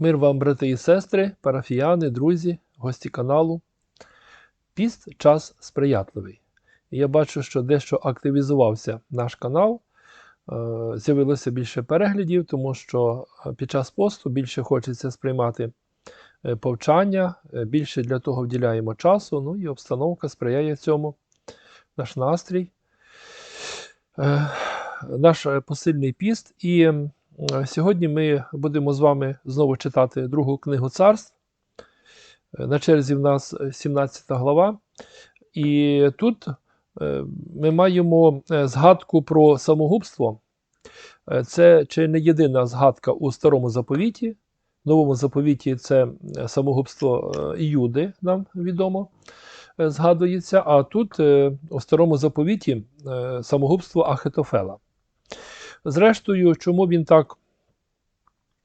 Мир вам, брати і сестри, парафіяни, друзі, гості каналу. Піст час сприятливий. Я бачу, що дещо активізувався наш канал. Е, З'явилося більше переглядів, тому що е, під час посту більше хочеться сприймати е, повчання, більше для того вділяємо часу. Ну і обстановка сприяє цьому. Наш настрій, наш посильний піст. І сьогодні ми будемо з вами знову читати другу книгу царств. Е, На черзі в нас е, 17 глава. І тут е, ми маємо е, згадку про самогубство. Е, Це чи не єдина згадка у старому заповіті. В новому заповіті це е, самогубство е, Іуди, нам відомо, е, згадується. А тут е, у старому заповіті е, самогубство Ахитофела. Зрештою, чому він так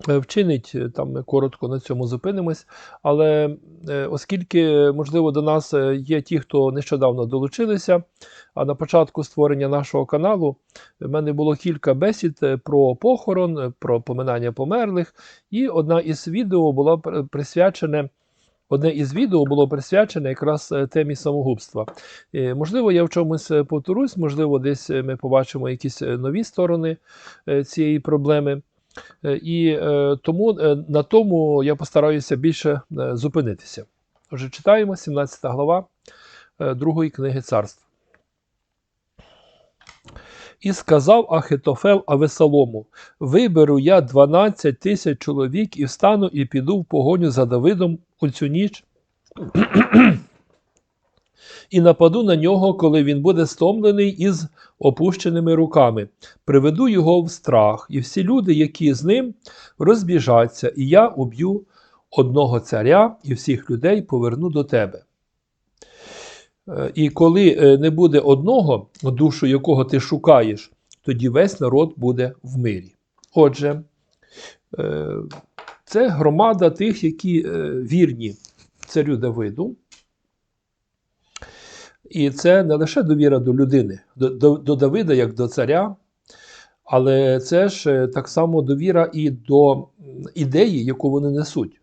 е, вчинить, е, там ми коротко на цьому зупинимось. Але е, оскільки, можливо, до нас є ті, хто нещодавно долучилися, а на початку створення нашого каналу в мене було кілька бесід про похорон, про поминання померлих, і одна із відео була пр- присвячене. Одне із відео було присвячене якраз е, темі самогубства. Е, Можливо, я в чомусь е, повторюсь, можливо, десь ми побачимо якісь нові сторони цієї проблеми. І тому на тому я постараюся більше зупинитися. Отже, читаємо 17 глава другої книги царств. І сказав Ахитофел Авесалому: Виберу я 12 тисяч чоловік і встану і піду в погоню за Давидом у цю ніч. І нападу на нього, коли він буде стомлений із опущеними руками. Приведу його в страх, і всі люди, які з ним, розбіжаться, і я уб'ю одного царя і всіх людей поверну до тебе. Е, І коли е, не буде одного, душу якого ти шукаєш, тоді весь народ буде в мирі. Отже, е, це громада тих, які е, вірні царю Давиду. І це не лише довіра до людини, до, до, до Давида як до царя, але це ж е, так само довіра і до ідеї, яку вони несуть.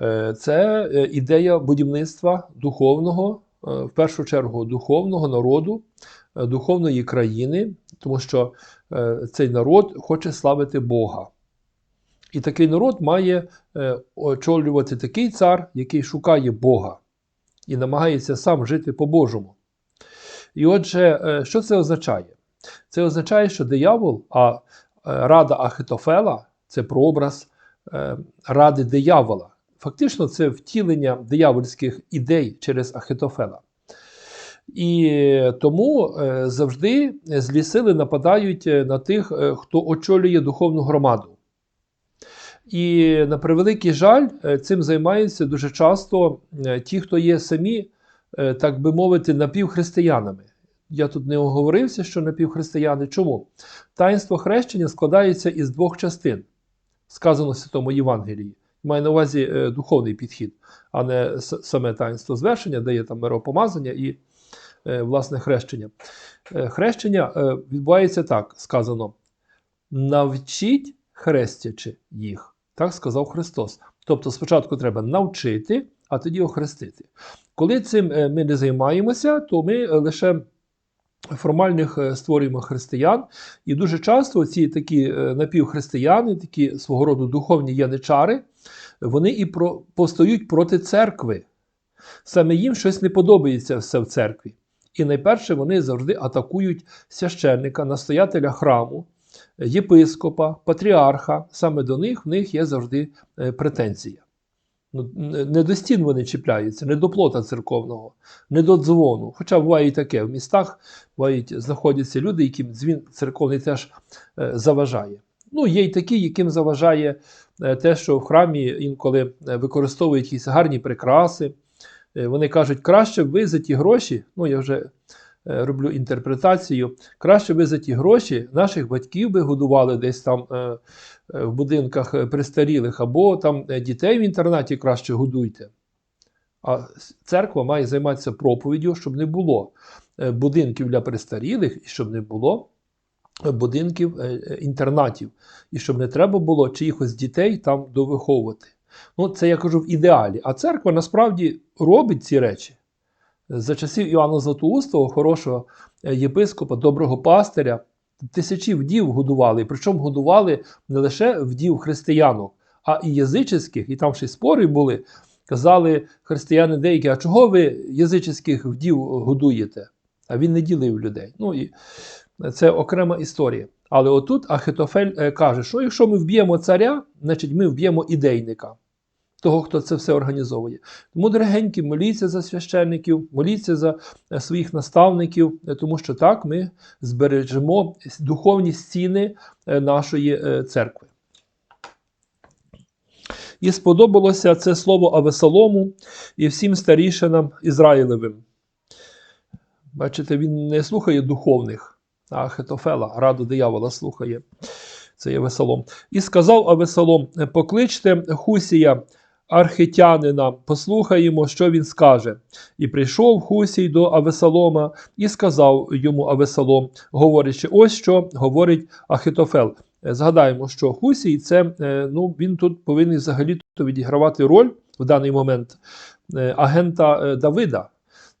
Е, Це ідея будівництва духовного, в першу чергу духовного народу, духовної країни, тому що цей народ хоче славити Бога. І такий народ має е, очолювати такий цар, який шукає Бога і намагається сам жити по-божому. І отже, е, що це означає? Це означає, що диявол, а е, рада Ахитофела це прообраз ради диявола. Фактично, це втілення диявольських ідей через Ахитофела. І тому завжди злі сили нападають на тих, хто очолює духовну громаду. І на превеликий жаль, е, цим займаються дуже часто е, ті, хто є самі, е, так би мовити, напівхристиянами. Я тут не оговорився, що напівхристияни. Чому? Таїнство хрещення складається із двох частин, сказано в Святому Євангелії. Має на увазі духовний підхід, а не саме таїнство звершення, де є там миропомазання і власне хрещення. Хрещення відбувається так: сказано: навчіть хрестячи їх. Так сказав Христос. Тобто спочатку треба навчити, а тоді охрестити. Коли цим е, ми не займаємося, то ми е, лише формальних е, створюємо християн. І дуже часто ці такі напівхристияни, такі свого роду духовні яничари, вони і про, постають проти церкви. Саме їм щось не подобається все в церкві. І найперше вони завжди атакують священника, настоятеля храму, єпископа, патріарха. Саме до них в них є завжди е, претензія. Ну, не до стін вони чіпляються, не до плота церковного, не до дзвону. Хоча буває і таке. В містах бувають, знаходяться люди, яким дзвін церковний теж е, заважає. Ну, є й такі, яким заважає е, те, що в храмі інколи використовують якісь гарні прикраси. Вони кажуть, краще б ви за ті гроші, ну я вже роблю інтерпретацію, краще ви за ті гроші наших батьків би годували десь там е, е, в будинках е, престарілих, або там е, дітей в інтернаті краще годуйте. А церква має займатися проповіддю, щоб не було е, будинків для престарілих і щоб не було будинків, е, е, інтернатів, і щоб не треба було чиїхось дітей там довиховувати. Ну, це я кажу в ідеалі. А церква насправді робить ці речі. За часів Іоанна Златоустого, хорошого е, єпископа, доброго пастиря, тисячі вдів годували. Причому годували не лише вдів християнок, а і язичних, і там ще й спори були. Казали християни деякі, а чого ви язичних вдів годуєте? А він не ділив людей. Ну і це окрема історія. Але отут Ахитофель е, каже, що якщо ми вб'ємо царя, значить ми вб'ємо ідейника, того, хто це все організовує. Тому, дорогенькі, моліться за священників, моліться за е, своїх наставників, е, тому що так ми збережемо духовні стіни е, нашої церкви. І сподобалося це слово Авесолому і всім старішинам Ізраїлевим. Бачите, він не слухає духовних, а Ахитофела, раду диявола слухає. Це є Весолом. І сказав Авесолом: покличте Хусія, архитянина, послухаємо, що він скаже. І прийшов Хусій до Авесолома і сказав йому Авесолом, говорячи, ось що говорить Ахитофел. Е, Згадаємо, що Хусій це е, ну, він тут повинен взагалі відігравати роль в даний момент е, агента Давида.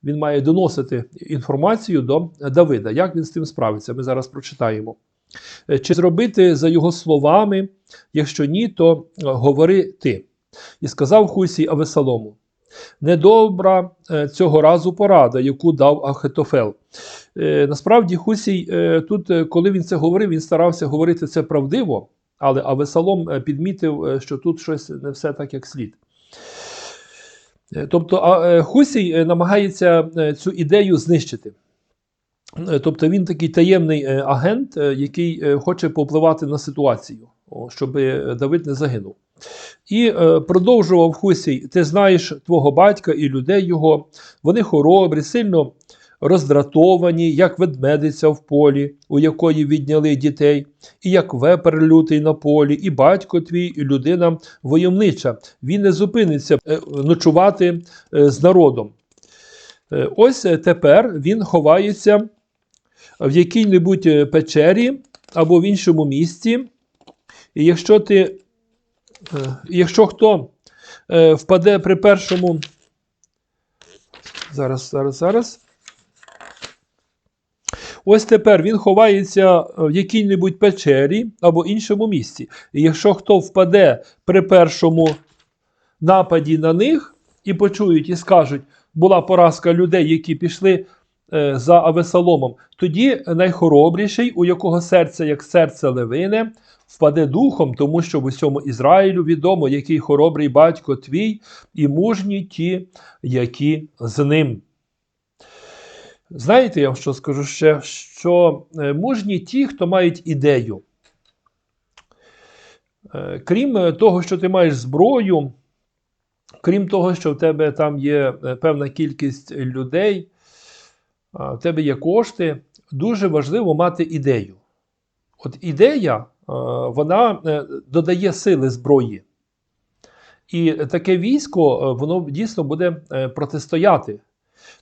Він має доносити інформацію до Давида. Як він з тим справиться? Ми зараз прочитаємо. Чи зробити за його словами, якщо ні, то говори ти. І сказав Хусій Авесалому: Недобра е, цього разу порада, яку дав Ахитофел. Е, Насправді, Хусій е, тут, коли він це говорив, він старався говорити це правдиво, але Авесалом підмітив, що тут щось не все так, як слід. Тобто Хусій намагається цю ідею знищити. Тобто він такий таємний агент, який хоче повпливати на ситуацію, щоб Давид не загинув. І е, продовжував Хусій: ти знаєш твого батька і людей його, вони хоробрі, сильно роздратовані, як ведмедиця в полі, у якої відняли дітей, і як вепер лютий на полі, і батько твій, і людина войовнича. Він не зупиниться е, ночувати е, з народом. Е, Ось е, тепер він ховається в якій-небудь е, печері або в іншому місці. І якщо ти, якщо хто е, впаде при першому. Зараз, зараз, зараз. Ось тепер він ховається в якій-небудь печері або іншому місці. І якщо хто впаде при першому нападі на них і почують і скажуть, була поразка людей, які пішли е, за Авесоломом, тоді найхоробріший, у якого серце як серце левине, впаде духом, тому що в усьому Ізраїлю відомо, який хоробрий батько твій, і мужні ті, які з ним. Знаєте, я вам що скажу ще, що е, мужні ті, хто мають ідею. Е, Крім е, того, що ти маєш зброю, крім того, що в тебе там є певна кількість людей, в тебе є кошти, дуже важливо мати ідею. От ідея, вона е, додає сили зброї. І таке військо, е, воно дійсно буде е, протистояти,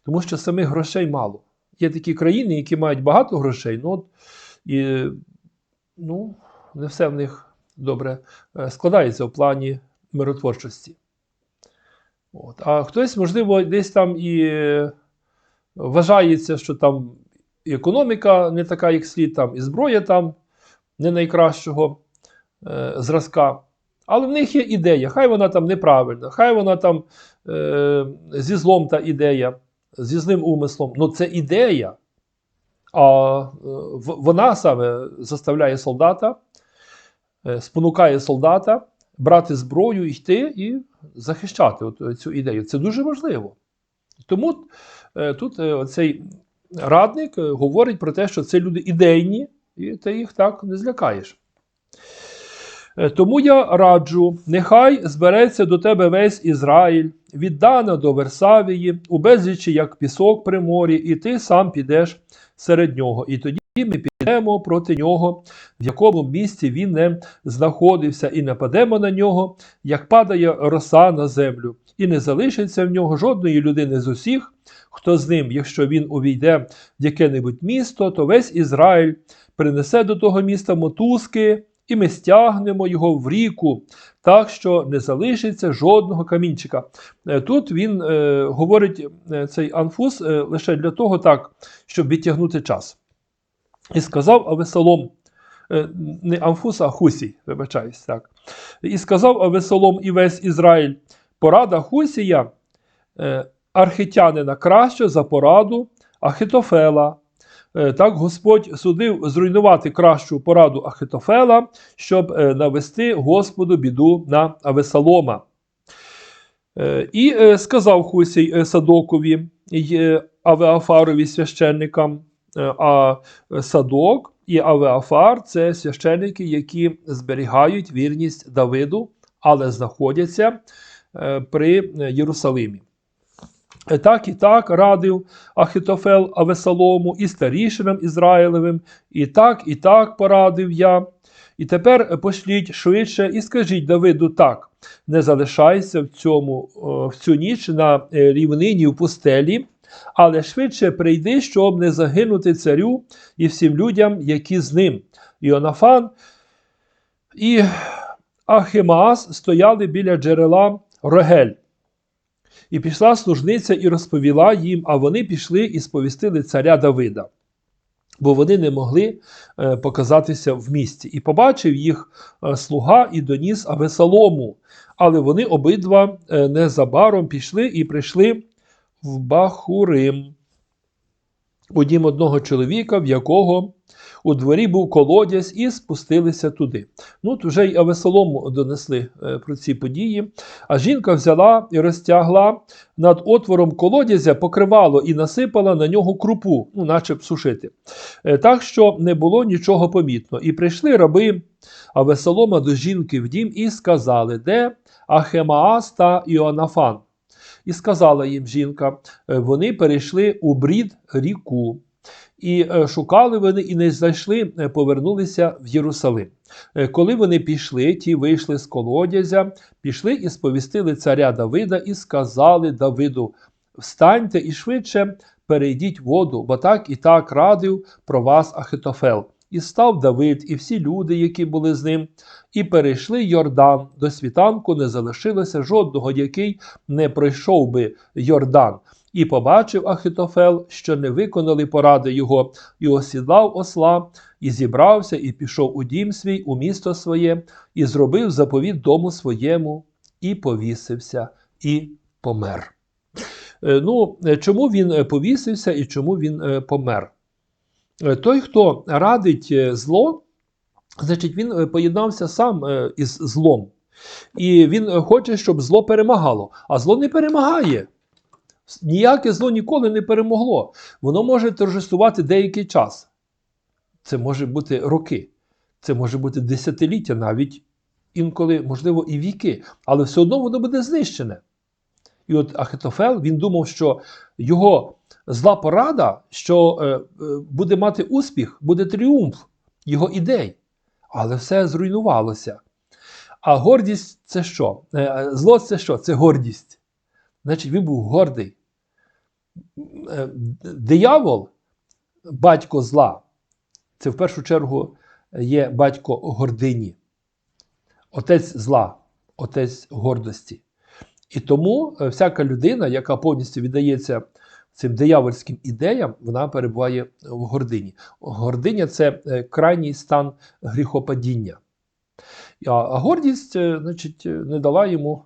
тому що самих грошей мало. Є такі країни, які мають багато грошей, ну, і ну, не все в них добре е, складається в плані миротворчості. От. А хтось, можливо, десь там і е, вважається, що там і економіка не така, як слід, там, і зброя там не найкращого е, зразка. Але в них є ідея, хай вона там неправильна, хай вона там е, зі злом та ідея, зі злим умислом. Ну це ідея. А е, вона саме заставляє солдата, е, спонукає солдата брати зброю, йти і захищати от, цю ідею. Це дуже важливо. Тому е, тут е, цей радник е, говорить про те, що це люди ідейні, і ти їх так не злякаєш. Е, Тому я раджу, нехай збереться до тебе весь Ізраїль, від Дана до Версавії, у безлічі, як пісок при морі, і ти сам підеш серед нього. І тоді ми йдемо проти нього, в якому місці він не знаходився, і нападемо на нього, як падає роса на землю, і не залишиться в нього жодної людини з усіх, хто з ним, якщо він увійде в яке-небудь місто, то весь Ізраїль принесе до того міста мотузки, і ми стягнемо його в ріку, так що не залишиться жодного камінчика. Е, Тут він е, говорить е, цей анфус е, лише для того, так, щоб відтягнути час. І сказав Авесолом, е, не Амфус, а Хусій, вибачаюсь, так. І сказав Авесолом і весь Ізраїль, порада Хусія, е, архитянина краще за пораду Ахитофела. Е, Так Господь судив зруйнувати кращу пораду Ахитофела, щоб навести Господу біду на Авесолома. І сказав Хусій Садокові е, Авеафарові священникам, а Садок і Авеафар це священники, які зберігають вірність Давиду, але знаходяться е, при Єрусалимі. Е, Так і так радив Ахитофел Авесалому і старішинам Ізраїлевим, і так, і так порадив я. І тепер пошліть швидше і скажіть Давиду так: не залишайся в цьому в цю ніч на е, рівнині в пустелі, але швидше прийди, щоб не загинути царю і всім людям, які з ним. Іонафан і Ахимаас стояли біля джерела Рогель. І пішла служниця і розповіла їм, а вони пішли і сповістили царя Давида, бо вони не могли е, показатися в місті. І побачив їх е, слуга і доніс Авесалому. Але вони обидва е, незабаром пішли і прийшли в Бахурим у дім одного чоловіка, в якого у дворі був колодязь, і спустилися туди. Ну, вже й Авесолому донесли е, про ці події. А жінка взяла і розтягла над отвором колодязя, покривало і насипала на нього крупу, ну, наче б сушити. Е, так що не було нічого помітно. І прийшли раби Авесолома до жінки в дім і сказали, де Ахемаас та Іоанафан. І сказала їм жінка, е, вони перейшли у брід ріку. І е, шукали вони і не знайшли, е, повернулися в Єрусалим. Коли вони пішли, ті вийшли з колодязя, пішли і сповістили царя Давида і сказали Давиду: Встаньте і швидше перейдіть воду, бо так і так радив про вас Ахитофел. І став Давид, і всі люди, які були з ним, і перейшли Йордан. До світанку не залишилося жодного, який не пройшов би Йордан. І побачив Ахитофел, що не виконали поради його, і осідлав осла, і зібрався, і пішов у дім свій, у місто своє, і зробив заповіт дому своєму, і повісився, і помер. Е, Ну, е, чому він е, повісився і чому він помер? Е, Той, хто радить е, зло, значить, він е, поєднався сам із злом. І він хоче, щоб зло перемагало, а зло не перемагає. Ніяке зло ніколи не перемогло. Воно може торжествувати деякий час. Це може бути роки, це може бути десятиліття, навіть інколи, можливо, і віки, але все одно воно буде знищене. І от Ахитофел він думав, що його зла порада, що е, е, буде мати успіх, буде тріумф його ідей. Але все зруйнувалося. А гордість це що? Е, Зло це що? Це гордість. Значить, він був гордий. Диявол, батько зла, це в першу чергу є батько гордині, отець зла, отець гордості. І тому всяка людина, яка повністю віддається цим диявольським ідеям, вона перебуває в гордині. Гординя це е, крайній стан гріхопадіння. А гордість, е, значить, е, не дала йому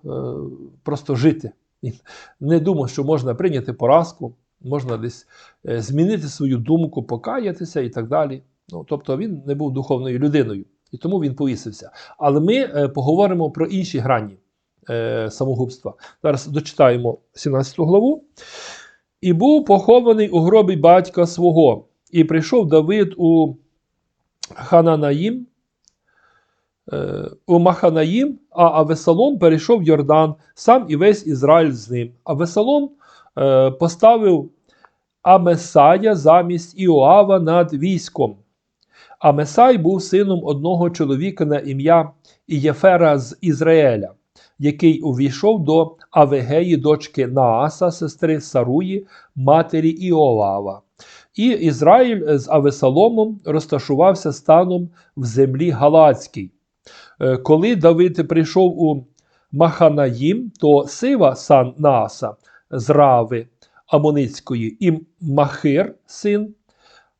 просто жити. Він не думав, що можна прийняти поразку, можна десь змінити свою думку, покаятися і так далі. Ну, тобто він не був духовною людиною, і тому він повісився. Але ми поговоримо про інші грані самогубства. Зараз дочитаємо 17 главу. І був похований у гробі батька свого, і прийшов Давид у Хананаїм, е, у Маханаїм, а Авесалом перейшов Йордан, сам і весь Ізраїль з ним. Авесалом е, поставив Амесая замість Іоава над військом. А Месай був сином одного чоловіка на ім'я Ієфера з Ізраїля, який увійшов до Авегеї, дочки Нааса, сестри Саруї, матері Іолава. І Ізраїль з Авесаломом розташувався станом в землі Галацькій. Е, Коли Давид прийшов у Маханаїм, то Сива, сан Нааса, з Рави Амоницької, і Махир, син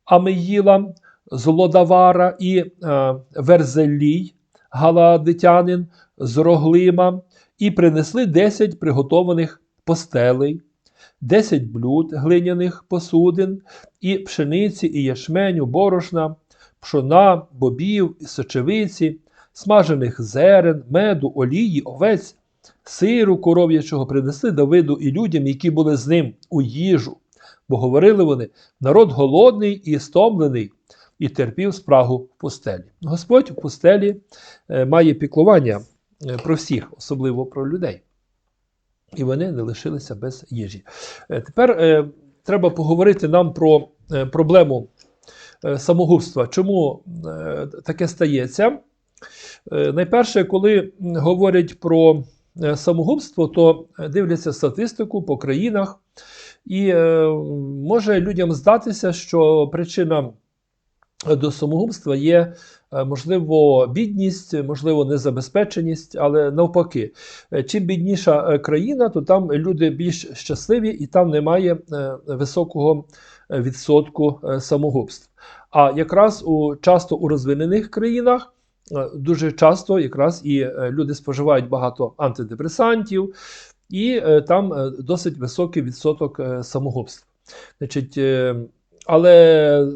Амеїла, з Лодавара, і е, Верзелій, Галадитянин, з Роглима, і принесли 10 приготованих постелей, 10 блюд глиняних посудин, і пшениці, і ячменю, борошна, пшона, бобів, і сочевиці, смажених зерен, меду, олії, овець, сиру коров'ячого принесли Давиду і людям, які були з ним у їжу. Бо говорили вони: народ голодний і стомлений, і терпів спрагу в пустелі. Господь в пустелі е, має піклування про всіх, особливо про людей. І вони не лишилися без їжі. Е, Тепер е, треба поговорити нам про е, проблему е, самогубства. Чому е, таке стається? Е, Найперше, коли говорять про е, самогубство, то е, дивляться статистику по країнах, і е, може людям здатися, що причина до самогубства є, е, можливо, бідність, можливо, незабезпеченість, але навпаки, Е, чим бідніша е, країна, то там люди більш щасливі і там немає високого відсотку самогубств. А якраз у часто у розвинених країнах дуже часто якраз і люди споживають багато антидепресантів, і там досить високий відсоток самогубств. Значить, але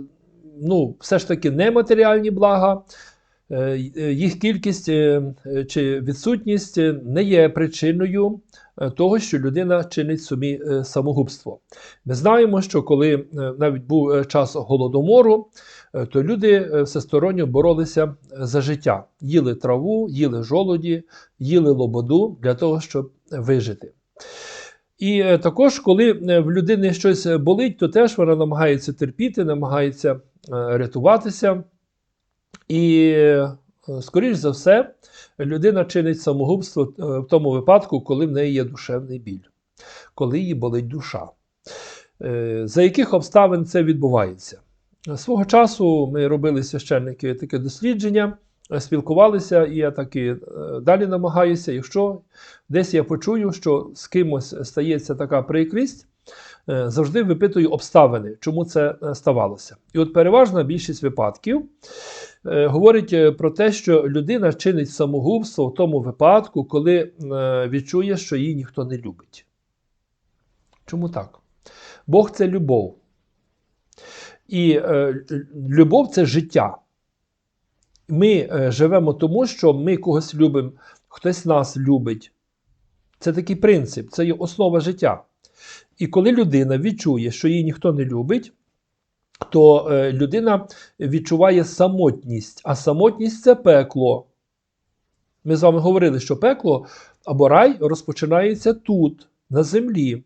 ну, все ж таки нематеріальні блага, е, їх кількість е, е, чи відсутність е, не є причиною е, того, що людина чинить собі е, самогубство. Ми знаємо, що коли е, навіть був е, час голодомору, е, то люди е, всесторонньо боролися за життя, їли траву, їли жолоді, їли лободу для того, щоб вижити. І е, також, коли е, в людини щось болить, то теж вона намагається терпіти, намагається е, рятуватися. І, е, скоріш за все, людина чинить самогубство е, в тому випадку, коли в неї є душевний біль, коли їй болить душа. Е, За яких обставин це відбувається? Свого часу ми робили священники таке дослідження, е, спілкувалися, і я таки е, далі намагаюся, якщо десь я почую, що з кимось стається така прикрість, е, завжди випитую обставини, чому це е, ставалося. І от переважна більшість випадків говорить про те, що людина чинить самогубство в тому випадку, коли відчує, що її ніхто не любить. Чому так? Бог це любов. І любов це життя. Ми е, живемо тому, що ми когось любимо, хтось нас любить. Це такий принцип, це є основа життя. І коли людина відчує, що її ніхто не любить, то е, людина відчуває самотність, а самотність це пекло. Ми з вами говорили, що пекло або рай розпочинається тут, на землі.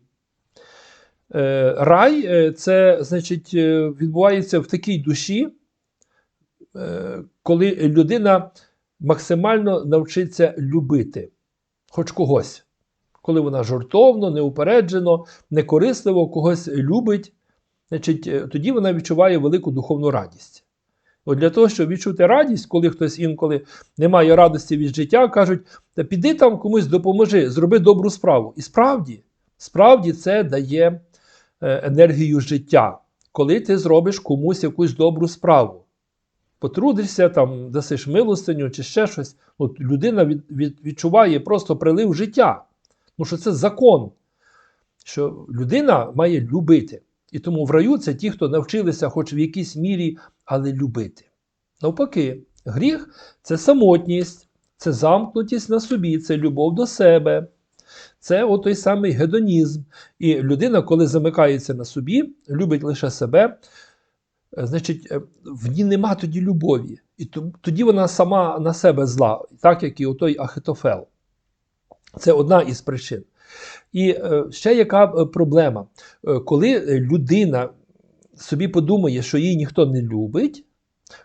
Е, Рай це значить, відбувається в такій душі, коли людина максимально навчиться любити хоч когось. Коли вона жартовно, неупереджено, некорисливо когось любить, значить, е, тоді вона відчуває велику духовну радість. От для того, щоб відчути радість, коли хтось інколи не має радості від життя, кажуть, та піди там комусь допоможи, зроби добру справу. І справді, справді це дає е, енергію життя, коли ти зробиш комусь якусь добру справу. Потрудишся, там, дасиш милостиню чи ще щось. От людина від, від, відчуває просто прилив життя. Тому що це закон, що людина має любити. І тому в раю це ті, хто навчилися, хоч в якійсь мірі, але любити. Навпаки, гріх це самотність, це замкнутість на собі, це любов до себе. Це той самий гедонізм. І людина, коли замикається на собі, любить лише себе, значить, е, в ній нема тоді любові. І тоді вона сама на себе зла, так як і отой Ахитофел. Це одна із причин. І е, ще яка е, проблема? Е, Коли е, людина собі подумає, що її ніхто не любить,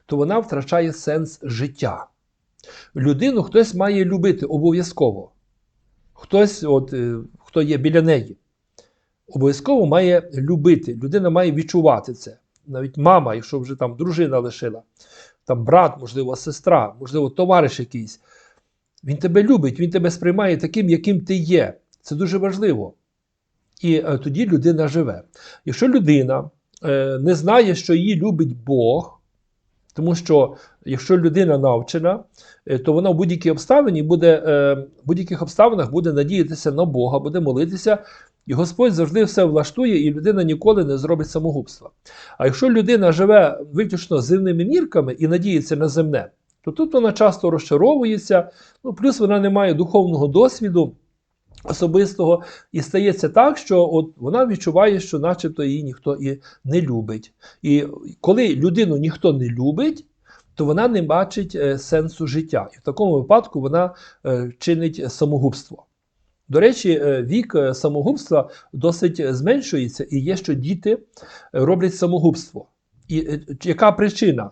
то вона втрачає сенс життя. Людину хтось має любити обов'язково. Хтось, от, е, хто є біля неї, обов'язково має любити. Людина має відчувати це. Навіть мама, якщо вже там дружина лишила, там брат, можливо, сестра, можливо, товариш якийсь. Він тебе любить, він тебе сприймає таким, яким ти є. Це дуже важливо. І е, тоді людина живе. Якщо людина е, не знає, що її любить Бог, тому що якщо людина навчена, е, то вона в будь-якій обставині буде, е, в будь-яких обставинах буде надіятися на Бога, буде молитися, і Господь завжди все влаштує, і людина ніколи не зробить самогубства. А якщо людина живе виключно земними мірками і надіється на земне, то тут вона часто розчаровується, ну плюс вона не має духовного досвіду особистого, і стається так, що от вона відчуває, що начебто її ніхто і не любить. І коли людину ніхто не любить, то вона не бачить е, сенсу життя. І в такому випадку вона е, чинить самогубство. До речі, е, вік е, самогубства досить зменшується, і є, що діти роблять самогубство. І е, яка причина?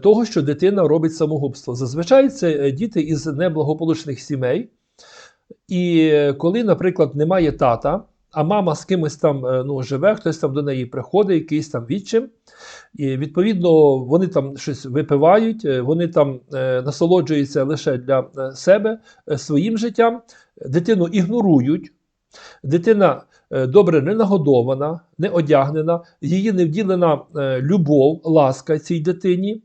Того, що дитина робить самогубство. Зазвичай це діти із неблагополучних сімей. І коли, наприклад, немає тата, а мама з кимось там ну, живе, хтось там до неї приходить, якийсь там відчим, і відповідно вони там щось випивають, вони там насолоджуються лише для себе своїм життям, дитину ігнорують. Дитина е, добре не нагодована, не одягнена, її не вділена е, любов, ласка цій дитині.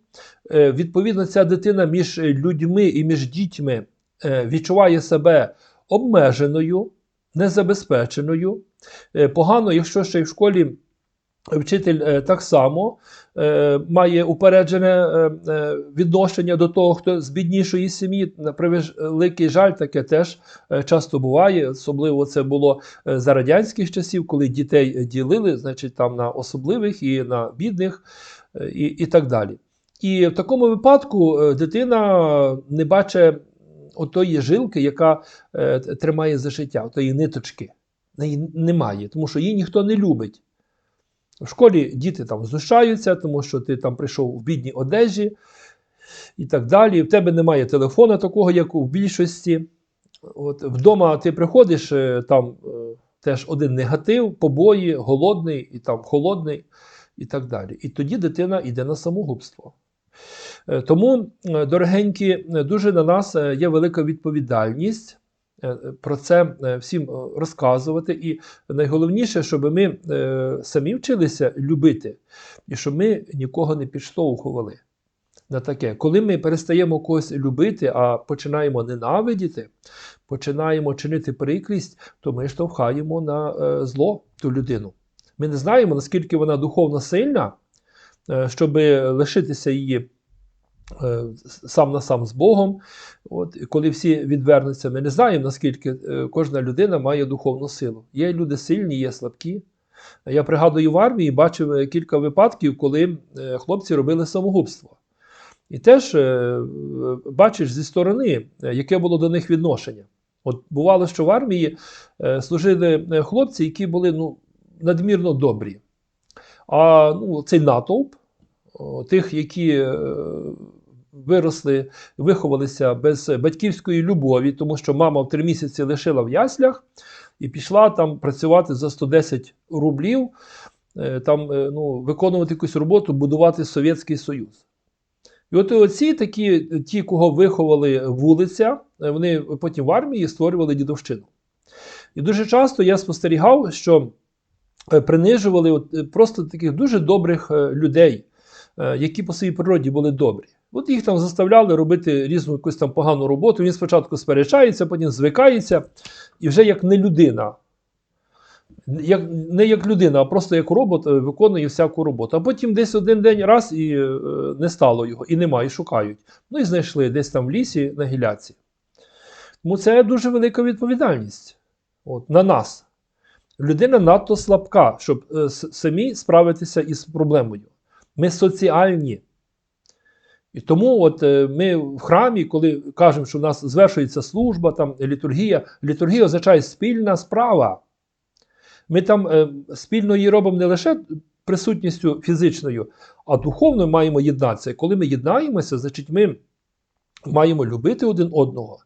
Е, Відповідно, ця дитина між людьми і між дітьми відчуває себе обмеженою, незабезпеченою. Погано, якщо ще й в школі вчитель е, так само е, має упереджене е, відношення до того, хто з біднішої сім'ї. На превеликий жаль, таке теж часто буває. Особливо це було за радянських часів, коли дітей ділили, значить, там на особливих і на бідних, і, і так далі. І в такому випадку дитина не бачить отої жилки, яка тримає за життя, отої ниточки. Неї немає, тому що її ніхто не любить. В школі діти там знущаються, тому що ти там прийшов в бідній одежі і так далі. В тебе немає телефона такого, як у більшості. От, вдома ти приходиш, е, там е, теж один негатив, побої, голодний і там холодний, і так далі. І тоді дитина йде на самогубство. Е, Тому, дорогенькі, дуже на нас є велика відповідальність про це е, всім е, розказувати. І найголовніше, щоб ми е, самі вчилися любити, і щоб ми нікого не підштовхували на таке. Коли ми перестаємо когось любити, а починаємо ненавидіти, починаємо чинити приклість, то ми штовхаємо на е, зло ту людину. Ми не знаємо, наскільки вона духовно сильна, е, щоб лишитися її е, сам на сам з Богом. От, коли всі відвернуться, ми не знаємо, наскільки е, кожна людина має духовну силу. Є люди сильні, є слабкі. Я пригадую в армії, бачив е, кілька випадків, коли е, хлопці робили самогубство. І теж е, е, бачиш зі сторони, е, яке було до них відношення. От бувало, що в армії е, служили е, хлопці, які були ну, надмірно добрі. А ну, цей натовп, тих, які е, виросли, виховалися без батьківської любові, тому що мама в три місяці лишила в яслях і пішла там працювати за 110 рублів, е, там, е, ну, виконувати якусь роботу, будувати Совєтський Союз. І от оці такі, ті, кого виховали вулиця, вони потім в армії створювали дідовщину. І дуже часто я спостерігав, що принижували от, просто таких дуже добрих людей, які по своїй природі були добрі. От їх там заставляли робити різну якусь там погану роботу. Він спочатку сперечається, потім звикається, і вже як не людина. Як, не як людина, а просто як робот е, виконує всяку роботу. А потім десь один день раз і е, не стало його, і немає, і шукають. Ну і знайшли десь там в лісі на гіляці. Тому це дуже велика відповідальність от, на нас. Людина надто слабка, щоб е, самі справитися із проблемою. Ми соціальні. І тому от е, ми в храмі, коли кажемо, що в нас звершується служба, там літургія, літургія означає спільна справа. Ми там е, спільно її робимо не лише присутністю фізичною, а духовно маємо єднатися. І коли ми єднаємося, значить ми маємо любити один одного,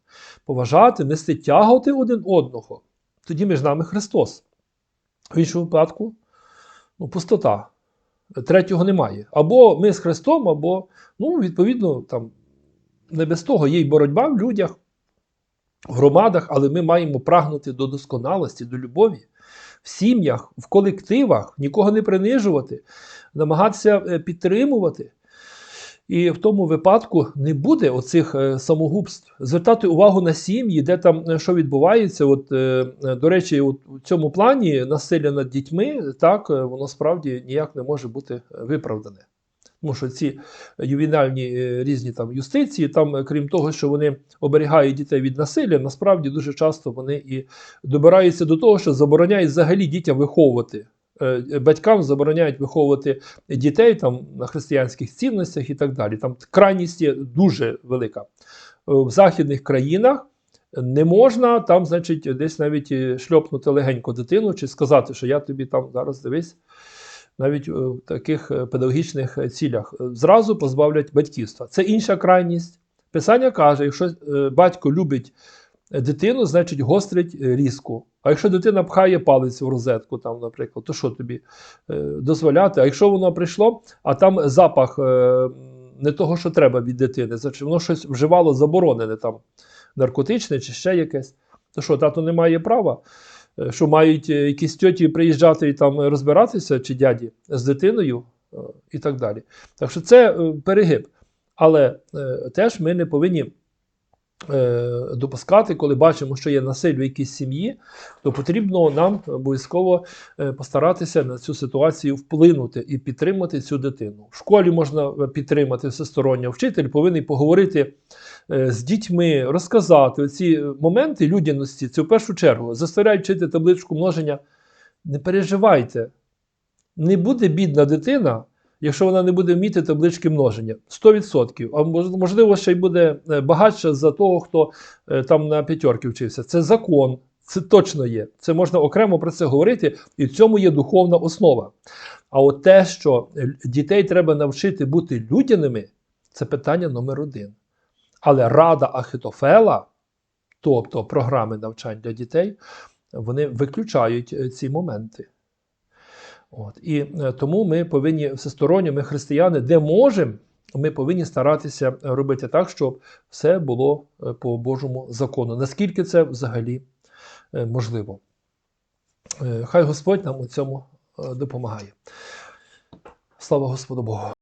поважати, нести тягати один одного. Тоді між нами Христос. В іншому випадку ну, пустота. Третього немає. Або ми з Христом, або, ну, відповідно, там, не без того є й боротьба в людях, в громадах, але ми маємо прагнути до досконалості, до любові в сім'ях, в колективах, нікого не принижувати, намагатися е, підтримувати. І в тому випадку не буде оцих е, самогубств. Звертати увагу на сім'ї, де там е, що відбувається. От, е, до речі, от у цьому плані насилля над дітьми, так, воно справді ніяк не може бути виправдане. Тому що ці ювенальні різні там юстиції, там, крім того, що вони оберігають дітей від насилля, насправді дуже часто вони і добираються до того, що забороняють взагалі дітям виховувати. Е, Батькам забороняють виховувати дітей там на християнських цінностях і так далі. Там крайність є дуже велика. Е, В західних країнах не можна там, значить, десь навіть е, шльопнути легенько дитину чи сказати, що я тобі там зараз дивись, навіть в таких педагогічних цілях зразу позбавлять батьківства. Це інша крайність. Писання каже, якщо батько любить дитину, значить гострить е, різку. А якщо дитина пхає палець в розетку, там, наприклад, то що тобі е, дозволяти? А якщо воно прийшло, а там запах е, не того, що треба від дитини, значить воно щось вживало заборонене, там, наркотичне чи ще якесь, то що, тато не має права? Що мають якісь тьоті приїжджати і там розбиратися, чи дяді з дитиною і так далі. Так що це перегиб. Але теж ми не повинні допускати, коли бачимо, що є насилля в якійсь сім'ї, то потрібно нам обов'язково е, постаратися на цю ситуацію вплинути і підтримати цю дитину. В школі можна підтримати всесторонньо. Вчитель повинен поговорити е, з дітьми, розказати ці моменти людяності. Це в першу чергу заставляють вчити табличку множення. Не переживайте, не буде бідна дитина, якщо вона не буде вміти таблички множення. 100%. А можливо, ще й буде е, багатша за того, хто е, там на п'ятерки вчився. Це закон. Це точно є. Це можна окремо про це говорити, і в цьому є духовна основа. А от те, що е, дітей треба навчити бути людяними, це питання номер один. Але рада Ахитофела, тобто програми навчань для дітей, вони виключають ці моменти. От. І е, тому ми повинні всесторонньо, ми християни, де можемо, ми повинні старатися робити так, щоб все було е, по Божому закону. Наскільки це взагалі е, можливо? Хай Господь нам у цьому допомагає. Слава Господу Богу!